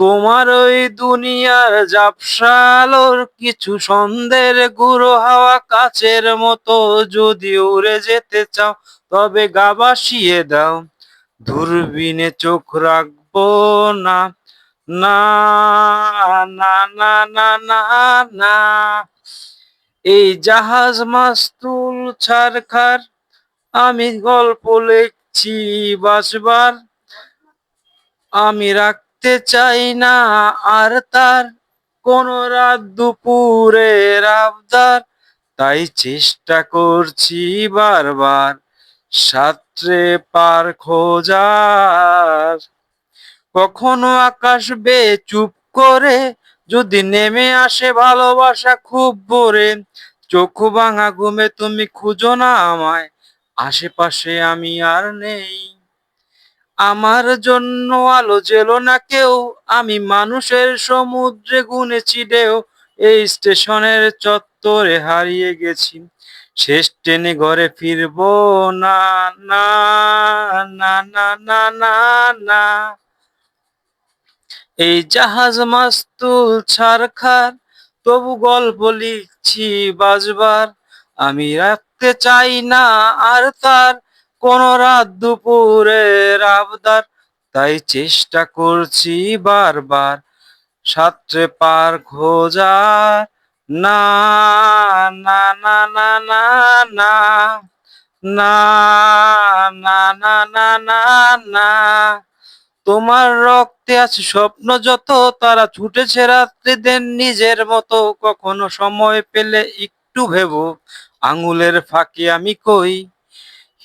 তোমার ওই দুনিয়ার জাপসালোর কিছু সন্দের গুঁড়ো হাওয়া কাচের মতো যদি উড়ে যেতে চাও, তবে গা ভাসিয়ে দাও। দূরবীনে চোখ রাখব না। না না না না না না। এই জাহাজ মাস্তুল ছারখার, আমি গল্প লিখছি বাসবার আমি রাখতে চাই না আর তার কোন রাত দুপুরের আবদার তাই চেষ্টা করছি বারবার সাত্রে পার খোঁজার। কখনো আকাশ বে চুপ করে, যদি নেমে আসে ভালোবাসা খুব ভোরে, চোখ ভাঙা ঘুমে তুমি খুঁজো না আমায়, আশেপাশে আমি আর নেই। আমার জন্য আলো জেলো না কেউ। আমি মানুষের সমুদ্রে গুনেছি ঢেউ। এই স্টেশনের চত্বরে হারিয়ে গেছি। শেষ ট্রেনে ঘরে ফিরবো না না না না না না না। এই জাহাজ মাস্তুল ছারখার, তবু গল্প লিখছি বাজবার। আমি রাখতে চাই না আর তার কোন রাত দুপুরের আবদার তাই চেষ্টা করছি বারবার সাত্রে পার খোঁজার না না না না না না না না না না না না তোমার রক্তে আছে স্বপ্ন যত তারা ছুটেছে রাত্রিদের নিজের মতো কখনো সময় পেলে একটু ভেবো আঙুলের ফাঁকে আমি কই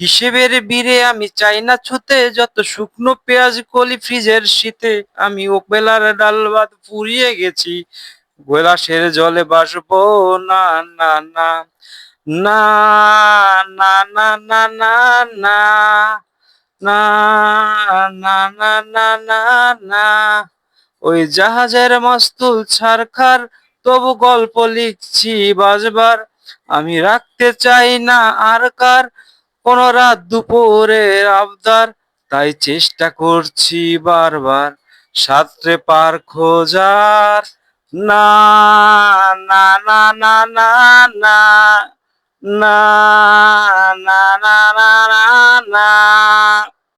হিসেবের বীরে আমি চাই না ছুতে যত শুকনো পেঁয়াজ কলি ফ্রিজের শীতে আমি ওবেলার ডাল ভাত ফুরিয়ে গেছি গৈলাসের জলে বাসব না না না না না না না না না না না না না না না ওই জাহাজের মাস্তুল ছারখার তবু গল্প লিখছি বাজবার আমি রাখতে চাই না আর কার কোন রাত দুপুরে আবদার তাই চেষ্টা করছি বারবার সাত্রে পার খোঁজার না না না না না না না না না না না